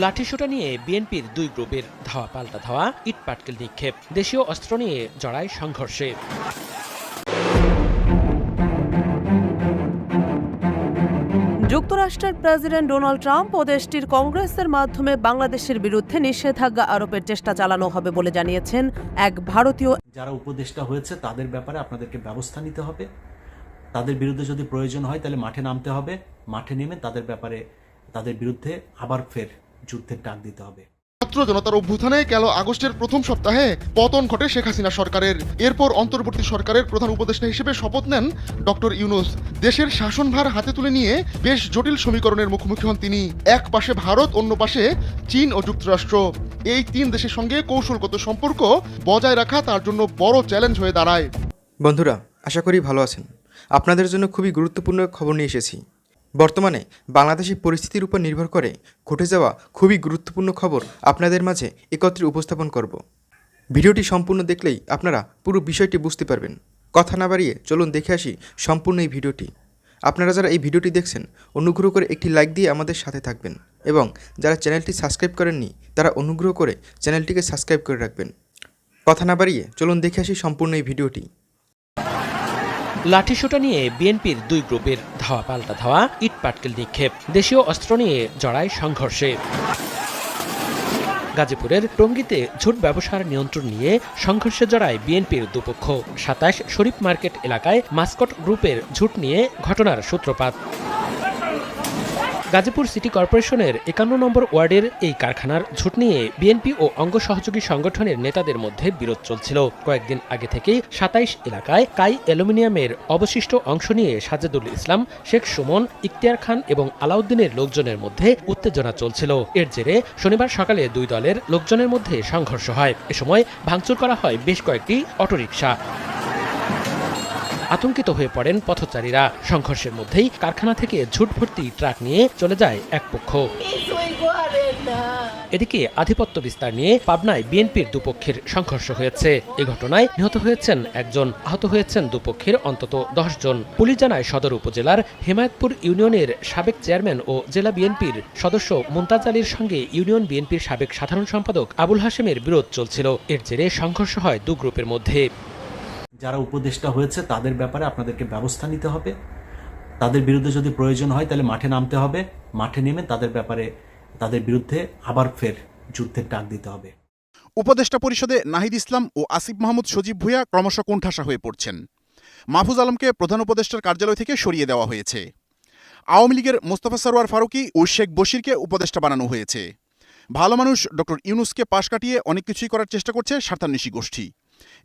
লাঠিসোঁটা নিয়ে বিএনপির দুই গ্রুপের ধাওয়া পাল্টা ধাওয়া ইট পাটকেল নিক্ষেপ দেশীয় অস্ত্র নিয়ে জড়ায় সংঘর্ষে। যুক্তরাষ্ট্রের প্রেসিডেন্ট ডোনাল্ড ট্রাম্প ও দেশটির কংগ্রেসের মাধ্যমে বাংলাদেশের বিরুদ্ধে নিষেধাজ্ঞা আরোপের চেষ্টা চালানো হবে বলে জানিয়েছেন এক ভারতীয় যারা উপদেষ্টা হয়েছে তাদের ব্যাপারে আপনাদেরকে ব্যবস্থা নিতে হবে। তাদের বিরুদ্ধে যদি প্রয়োজন হয় তাহলে মাঠে নামতে হবে। মাঠে নেমে তাদের ব্যাপারে তাদের বিরুদ্ধে আবার ফের যুদ্ধের ডাক দিতে হবে। ছাত্র জনতার অভ্যুত্থানে গেল আগস্টের প্রথম সপ্তাহে পতন ঘটে শেখ হাসিনা সরকারের। এরপর অন্তর্বর্তী সরকারের প্রধান উপদেষ্টা হিসেবে শপথ নেন ডক্টর ইউনুস। দেশের শাসনভার হাতে তুলে নিয়ে বেশ জটিল সমীকরণের মুখোমুখি হন তিনি। এক পাশে ভারত অন্য পাশে চীন ও যুক্তরাষ্ট্র। এই তিন দেশের সঙ্গে কৌশলগত সম্পর্ক বজায় রাখা তার জন্য বড় চ্যালেঞ্জ হয়ে দাঁড়ায়। বন্ধুরা আশা করি ভালো আছেন। আপনাদের জন্য খুবই গুরুত্বপূর্ণ খবর নিয়ে এসেছি। বর্তমানে বাংলাদেশি পরিস্থিতির উপর নির্ভর করে ঘটে যাওয়া খুবই গুরুত্বপূর্ণ খবর আপনাদের মাঝে একত্রে উপস্থাপন করব। ভিডিওটি সম্পূর্ণ দেখলেই আপনারা পুরো বিষয়টি বুঝতে পারবেন। কথা না বাড়িয়ে চলুন দেখে আসি সম্পূর্ণ এই ভিডিওটি। আপনারা যারা এই ভিডিওটি দেখছেন, অনুগ্রহ করে একটি লাইক দিয়ে আমাদের সাথে থাকবেন এবং যারা চ্যানেলটি সাবস্ক্রাইব করেননি, তারা অনুগ্রহ করে চ্যানেলটিকে সাবস্ক্রাইব করে রাখবেন। কথা না বাড়িয়ে চলুন দেখে আসি সম্পূর্ণ এই ভিডিওটি। লাঠিসোঁটা নিয়ে বিএনপির দুই গ্রুপের ধাওয়া পাল্টা ধাওয়া ইটপাটকেল নিক্ষেপ, দেশীয় অস্ত্র নিয়ে জড়ায় সংঘর্ষে। গাজীপুরের টঙ্গিতে ঝুট ব্যবসার নিয়ন্ত্রণ নিয়ে সংঘর্ষে জড়ায় বিএনপির দুপক্ষ। সাতাশ শরীফ মার্কেট এলাকায় মাস্কট গ্রুপের ঝুট নিয়ে ঘটনার সূত্রপাত। গাজীপুর সিটি কর্পোরেশনের একান্ন নম্বর ওয়ার্ডের এই কারখানার ঝুট নিয়ে বিএনপি ও অঙ্গ সহযোগী সংগঠনের নেতাদের মধ্যে বিরোধ চলছিল। কয়েকদিন আগে থেকেই সাতাইশ এলাকায় কাই অ্যালুমিনিয়ামের অবশিষ্ট অংশ নিয়ে সাজেদুল ইসলাম, শেখ সুমন, ইখতিয়ার খান এবং আলাউদ্দিনের লোকজনের মধ্যে উত্তেজনা চলছিল। এর জেরে শনিবার সকালে দুই দলের লোকজনের মধ্যে সংঘর্ষ হয়। এ সময় ভাঙচুর করা হয় বেশ কয়েকটি অটোরিকশা। আতঙ্কিত হয়ে পড়েন পথচারীরা। সংঘর্ষের মধ্যেই কারখানা থেকে ঝুট ভর্তি ট্রাক নিয়ে চলে যায় এক পক্ষ। এদিকে আধিপত্য বিস্তার নিয়ে পাবনায় বিএনপির দুপক্ষের সংঘর্ষ হয়েছে। এ ঘটনায় নিহত হয়েছেন একজন, আহত হয়েছেন দুপক্ষের অন্তত দশ জন। পুলিশ জানায় সদর উপজেলার হেমায়তপুর ইউনিয়নের সাবেক চেয়ারম্যান ও জেলা বিএনপির সদস্য মুমতাজ আলীর সঙ্গে ইউনিয়ন বিএনপির সাবেক সাধারণ সম্পাদক আবুল হাশেমের বিরোধ চলছিল। এর জেরে সংঘর্ষ হয় দু গ্রুপের মধ্যে। যারা উপদেষ্টা হয়েছে, তাদের ব্যাপারে আপনাদেরকে ব্যবস্থা নিতে হবে। তাদের বিরুদ্ধে যদি প্রয়োজন হয়, তাহলে মাঠে নামতে হবে। মাঠে নেমে তাদের ব্যাপারে, তাদের বিরুদ্ধে আবার ফের যুদ্ধের ডাক দিতে হবে। উপদেষ্টা পরিষদে নাহিদ ইসলাম ও আসিফ মাহমুদ সজীব ভুঁইয়া ক্রমশ কোণঠাসা হয়ে পড়ছেন। মাহফুজ আলমকে প্রধান উপদেষ্টার কার্যালয় থেকে সরিয়ে দেওয়া হয়েছে। আওয়ামী লীগের মোস্তফা সরোয়ার ফারুকি ও শেখ বশিরকে উপদেষ্টা বানানো হয়েছে। ভালো মানুষ ডক্টর ইউনুসকে পাশ কাটিয়ে অনেক কিছুই করার চেষ্টা করছে স্বার্থান্বেষী গোষ্ঠী।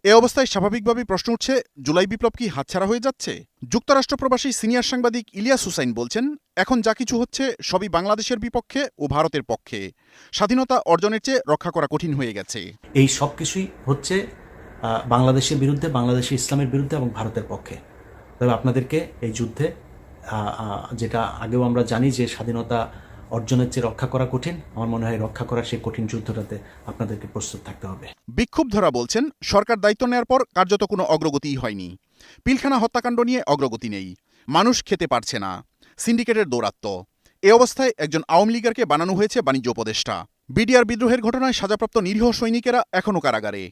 এ অবস্থায় স্বাভাবিকভাবেই প্রশ্ন উঠছে, জুলাই বিপ্লব কি হাতছাড়া হয়ে যাচ্ছে? যুক্তরাষ্ট্র প্রবাসী সিনিয়র সাংবাদিক ইলিয়াস হুসাইন বলছেন, এখন যা কিছু হচ্ছে সবই বাংলাদেশের বিপক্ষে ও ভারতের পক্ষে। স্বাধীনতা অর্জনের চেয়ে রক্ষা করা কঠিন হয়ে গেছে। এই সব কিছুই হচ্ছে বাংলাদেশের বিরুদ্ধে, বাংলাদেশের ইসলামের বিরুদ্ধে এবং ভারতের পক্ষে। তবে আপনাদেরকে এই যুদ্ধে যেটা আগেও আমরা জানি যে স্বাধীনতা অর্জনের চেয়ে রক্ষা করা কঠিন। আমার মনে হয় রক্ষা করার সেই কঠিন যুদ্ধটাতে আপনাদেরকে প্রস্তুত থাকতে হবে। বিক্ষুব্ধরা বলছেন, সরকার দায়িত্ব নেওয়ার পর কার্যত কোনো অগ্রগতিই হয়নি। পিলখানা হত্যাকাণ্ড নিয়ে অগ্রগতি নেই। মানুষ খেতে পারছে না। সিন্ডিকেটের দৌরাত্ম। এ অবস্থায় একজন আওয়ামী লীগারকে বানানো হয়েছে বাণিজ্য উপদেষ্টা। বিডিআর বিদ্রোহের ঘটনায় সাজাপ্রাপ্ত নিরীহ সৈনিকেরা এখনও কারাগারে।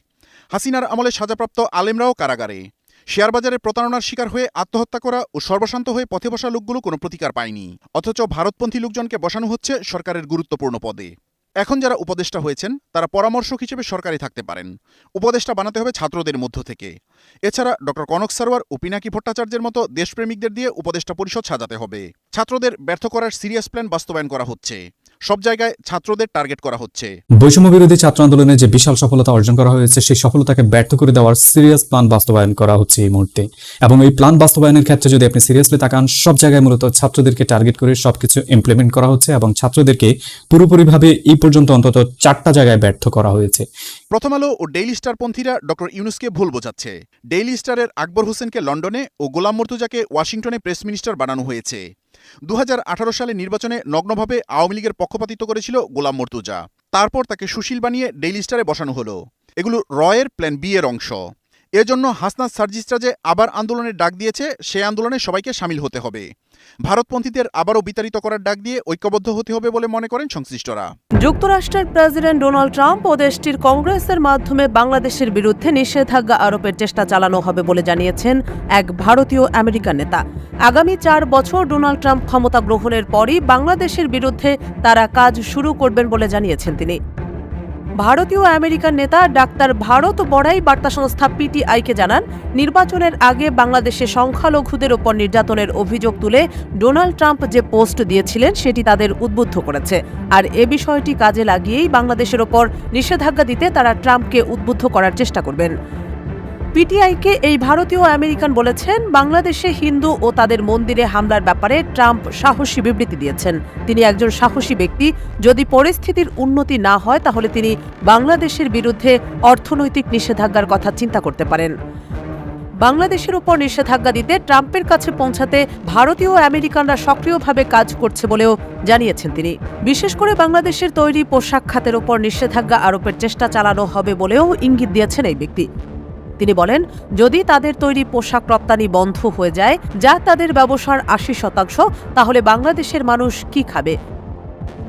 হাসিনার আমলে সাজাপ্রাপ্ত আলেমরাও কারাগারে। শেয়ারবাজারে প্রতারণার শিকার হয়ে আত্মহত্যা করা ও সর্বশান্ত হয়ে পথে বসা লোকগুলো কোনো প্রতিকার পায়নি। অথচ ভারতপন্থী লোকজনকে বসানো হচ্ছে সরকারের গুরুত্বপূর্ণ পদে। এখন যারা উপদেষ্টা হয়েছেন, তারা পরামর্শক হিসেবে সরকারি থাকতে পারেন। উপদেষ্টা বানাতে হবে ছাত্রদের মধ্য থেকে। এছাড়া ডক্টর কনক সারওয়ার ও পিনাকি ভট্টাচার্যের মতো দেশপ্রেমিকদের দিয়ে উপদেষ্টা পরিষদ সাজাতে হবে। ছাত্রদের ব্যর্থ করার সিরিয়াস প্ল্যান বাস্তবায়ন করা হচ্ছে। সব জায়গায় ছাত্রদের টার্গেট করা হচ্ছে। বৈষম্য বিরোধী ছাত্র আন্দোলনে যে বিশাল সফলতা অর্জন করা হয়েছে সেই সফলতাকে ব্যর্থ করে দেওয়ার সিরিয়াস প্ল্যান বাস্তবায়ন করা হচ্ছে এই মুহূর্তে। এবং এই প্ল্যান বাস্তবায়নের ক্ষেত্রে যদি আপনি সিরিয়াসলি তাকান সব জায়গায় মূলত ছাত্রদেরকে টার্গেট করে সবকিছু ইমপ্লিমেন্ট করা হচ্ছে এবং ছাত্রদেরকে পুরোপুরিভাবে এই পর্যন্ত অন্তত চারটা জায়গায় ব্যর্থ করা হয়েছে। প্রথম আলো ও ডেইলি স্টার পন্থীরা ডক্টর ইউনুসকে ভুল বোঝাচ্ছে। ডেইলি স্টারের আকবর হোসেনকে লন্ডনে ও গোলাম মর্তুজাকে ওয়াশিংটনে প্রেস মিনিস্টার বানানো হয়েছে। দু হাজার আঠারো সালে নির্বাচনে নগ্নভাবে আওয়ামী লীগের পক্ষপাতিত্ব করেছিল গোলাম মর্তুজা। তারপর তাকে সুশীল বানিয়ে ডেইলি স্টারে বসানো হলো। এগুলো রয়ের প্ল্যান বি এর অংশ। এজন্য হাসনাত সার্জিস্টরা যে আবার আন্দোলনের ডাক দিয়েছে, সে আন্দোলনে সবাইকে সামিল হতে হবে। ভারতপন্থীদের আবারও বিতাড়িত করার ডাক দিয়ে ঐক্যবদ্ধ হতে হবে বলে মনে করেন সংশ্লিষ্টরা। যুক্তরাষ্ট্রের প্রেসিডেন্ট ডোনাল্ড ট্রাম্প ও দেশটির কংগ্রেসের মাধ্যমে বাংলাদেশের বিরুদ্ধে নিষেধাজ্ঞা আরোপের চেষ্টা চালানো হবে বলে জানিয়েছেন এক ভারতীয় আমেরিকান নেতা। আগামী চার বছর ডোনাল্ড ট্রাম্প ক্ষমতা গ্রহণের পরই বাংলাদেশের বিরুদ্ধে তারা কাজ শুরু করবেন বলে জানিয়েছেন তিনি। ভারতীয় আমেরিকান নেতা ডাক্তার ভারত বড়াই বার্তা সংস্থা পিটিআইকে জানান, নির্বাচনের আগে বাংলাদেশে সংখ্যালঘুদের ওপর নির্যাতনের অভিযোগ তুলে ডোনাল্ড ট্রাম্প যে পোস্ট দিয়েছিলেন সেটি তাদের উদ্বুদ্ধ করেছে। আর এ বিষয়টি কাজে লাগিয়েই বাংলাদেশের ওপর নিষেধাজ্ঞা দিতে তারা ট্রাম্পকে উদ্বুদ্ধ করার চেষ্টা করবেন। পিটিআইকে এই ভারতীয় আমেরিকান বলেছেন, বাংলাদেশে হিন্দু ও তাদের মন্দিরে হামলার ব্যাপারে ট্রাম্প সাহসী বিবৃতি দিয়েছেন। তিনি একজন সাহসী ব্যক্তি, যদি পরিস্থিতির উন্নতি না হয়, তাহলে তিনি বাংলাদেশের বিরুদ্ধে অর্থনৈতিক নিষেধাজ্ঞার কথা চিন্তা করতে পারেন। বাংলাদেশের উপর নিষেধাজ্ঞা দিতে ট্রাম্পের কাছে পৌঁছাতে ভারতীয় আমেরিকানরা সক্রিয়ভাবে কাজ করছে বলেও জানিয়েছেন তিনি। বিশেষ করে বাংলাদেশের তৈরি পোশাক খাতের উপর নিষেধাজ্ঞা আরোপের চেষ্টা চালানো হবে বলেও ইঙ্গিত দিয়েছেন এই ব্যক্তি। তিনি বলেন, যদি তাদের তৈরি পোশাক রপ্তানি বন্ধ হয়ে যায়, যা তাদের ব্যবসার আশি শতাংশ, তাহলে বাংলাদেশের মানুষ কি খাবে?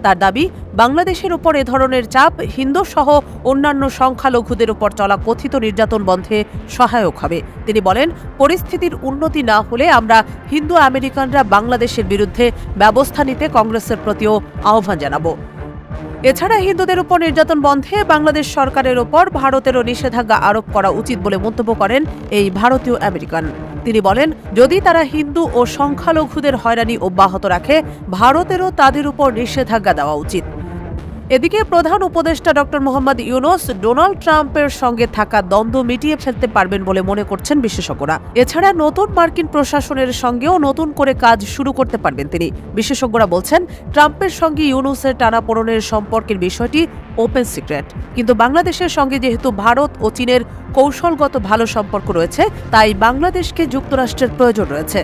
তার দাবি, বাংলাদেশের উপর এ ধরনের চাপ হিন্দু সহ অন্যান্য সংখ্যালঘুদের উপর চলা কথিত নির্যাতন বন্ধে সহায়ক হবে। তিনি বলেন, পরিস্থিতির উন্নতি না হলে আমরা হিন্দু আমেরিকানরা বাংলাদেশের বিরুদ্ধে ব্যবস্থা নিতে কংগ্রেসের প্রতিও আহ্বান জানাব। এছাড়া হিন্দুদের উপর নির্যাতন বন্ধে বাংলাদেশ সরকারের ওপর ভারতেরও নিষেধাজ্ঞা আরোপ করা উচিত বলে মন্তব্য করেন এই ভারতীয় আমেরিকান। তিনি বলেন, যদি তারা হিন্দু ও সংখ্যালঘুদের হয়রানি অব্যাহত রাখে, ভারতেরও তাদের উপর নিষেধাজ্ঞা দেওয়া উচিত। এদিকে প্রধান উপদেষ্টা ডক্টর মোহাম্মদ ইউনুস ডোনাল্ড ট্রাম্পের সঙ্গে থাকা দ্বন্দ্ব মিটিয়ে ফেলতে পারবেন বলে মনে করছেন বিশেষজ্ঞরা। এছাড়া নতুন মার্কিন প্রশাসনের সঙ্গেও নতুন করে কাজ শুরু করতে পারবেন তিনি। বিশেষজ্ঞরা বলছেন, ট্রাম্পের সঙ্গে ইউনুসের টানাপোড়নের সম্পর্কের বিষয়টি ওপেন সিক্রেট। কিন্তু বাংলাদেশের সঙ্গে যেহেতু ভারত ও চীনের কৌশলগত ভালো সম্পর্ক রয়েছে, তাই বাংলাদেশকে যুক্তরাষ্ট্রের প্রয়োজন রয়েছে।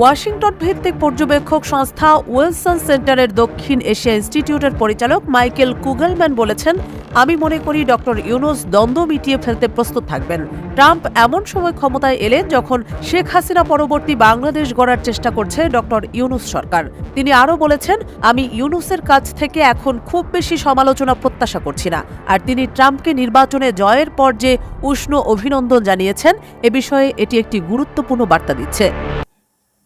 ওয়াশিংটন ভিত্তিক পর্যবেক্ষক সংস্থা ওয়েলসন সেন্টারের দক্ষিণ এশিয়া ইনস্টিটিউটের পরিচালক মাইকেল কুগলম্যান বলেছেন, আমি মনে করি ডক্টর ইউনুস দ্বন্দ্ব মিটিয়ে ফেলতে প্রস্তুত থাকবেন। ট্রাম্প এমন সময় ক্ষমতায় এলেন যখন শেখ হাসিনা পরবর্তী বাংলাদেশ গড়ার চেষ্টা করছে ডক্টর ইউনুস সরকার। তিনি আরও বলেছেন, আমি ইউনুসের কাছ থেকে এখন খুব বেশি সমালোচনা প্রত্যাশা করছি না। আর তিনি ট্রাম্পকে নির্বাচনে জয়ের পর যে উষ্ণ অভিনন্দন জানিয়েছেন, এ বিষয়ে এটি একটি গুরুত্বপূর্ণ বার্তা দিচ্ছে।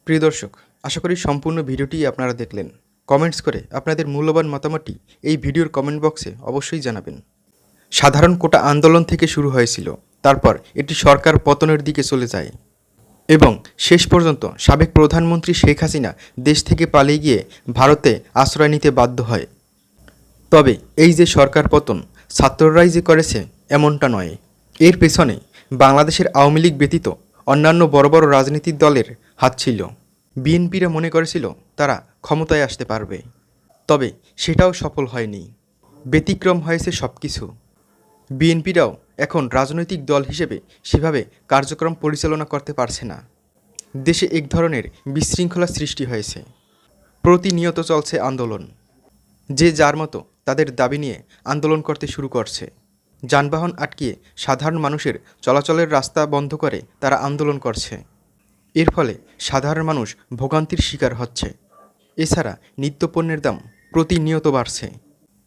প্রিয় দর্শক, আশা করি সম্পূর্ণ ভিডিওটি আপনারা দেখলেন। কমেন্টস করে আপনাদের মূল্যবান মতামতটি এই ভিডিওর কমেন্ট বক্সে অবশ্যই জানাবেন। সাধারণ কোটা আন্দোলন থেকে শুরু হয়েছিল, তারপর এটি সরকার পতনের দিকে চলে যায়। এবং শেষ পর্যন্ত সাবেক প্রধানমন্ত্রী শেখ হাসিনা দেশ থেকে পালিয়ে গিয়ে ভারতে আশ্রয় নিতে বাধ্য হয়। তবে এই যে সরকার পতন, ছাত্ররাই যে করেছে এমনটা নয়। এর পেছনে বাংলাদেশের আওয়ামী লীগ ব্যতীত অন্যান্য বড় বড় রাজনৈতিক দলের হাত ছিল। বিএনপিরা মনে করেছিল তারা ক্ষমতায় আসতে পারবে। তবে সেটাও সফল হয়নি। ব্যতিক্রম হয়েছে সব কিছু বিএনপিরাও এখন রাজনৈতিক দল হিসেবে সেভাবে কার্যক্রম পরিচালনা করতে পারছে না। দেশে এক ধরনের বিশৃঙ্খলা সৃষ্টি হয়েছে। প্রতিনিয়ত চলছে আন্দোলন। যে যার মতো তাদের দাবি নিয়ে আন্দোলন করতে শুরু করছে। যানবাহন আটকিয়ে সাধারণ মানুষের চলাচলের রাস্তা বন্ধ করে তারা আন্দোলন করছে। এর ফলে সাধারণ মানুষ ভোগান্তির শিকার হচ্ছে। এছাড়া নিত্যপণ্যের দাম প্রতিনিয়ত বাড়ছে।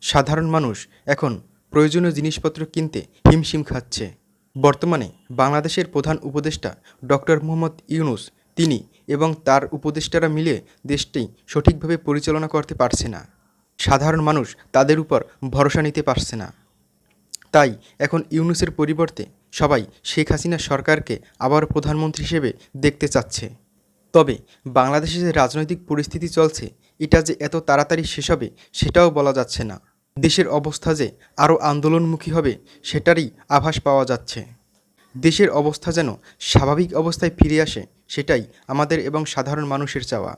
সাধারণ মানুষ এখন প্রয়োজনীয় জিনিসপত্র কিনতে হিমশিম খাচ্ছে। বর্তমানে বাংলাদেশের প্রধান উপদেষ্টা ডক্টর মোহাম্মদ ইউনুস, তিনি এবং তার উপদেষ্টারা মিলে দেশটি সঠিকভাবে পরিচালনা করতে পারছে না। সাধারণ মানুষ তাদের উপর ভরসা নিতে পারছে না। তাই এখন ইউনুসের পরিবর্তে সবাই শেখ হাসিনা সরকারকে আবার প্রধানমন্ত্রী হিসেবে দেখতে চাচ্ছে। তবে বাংলাদেশে যে রাজনৈতিক পরিস্থিতি চলছে, এটা যে এত তাড়াতাড়ি শেষ হবে, সেটাও বলা যাচ্ছে না। দেশের অবস্থা যে আরও আন্দোলনমুখী হবে, সেটারই আভাস পাওয়া যাচ্ছে। দেশের অবস্থা যেন স্বাভাবিক অবস্থায় ফিরে আসে, সেটাই আমাদের এবং সাধারণ মানুষের চাওয়া।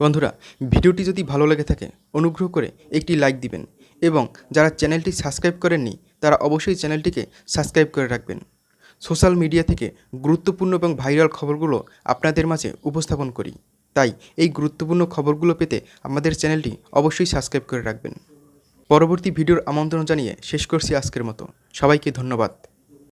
বন্ধুরা, ভিডিওটি যদি ভালো লেগে থাকে, অনুগ্রহ করে একটি লাইক দিবেন এবং যারা চ্যানেলটি সাবস্ক্রাইব করেননি তারা অবশ্যই চ্যানেলটিকে সাবস্ক্রাইব করে রাখবেন। সোশ্যাল মিডিয়া থেকে গুরুত্বপূর্ণ এবং ভাইরাল খবরগুলো আপনাদের মাঝে উপস্থাপন করি। তাই এই গুরুত্বপূর্ণ খবরগুলো পেতে আমাদের চ্যানেলটি অবশ্যই সাবস্ক্রাইব করে রাখবেন। পরবর্তী ভিডিওর আমন্ত্রণ জানিয়ে শেষ করছি আজকের মতো। সবাইকে ধন্যবাদ।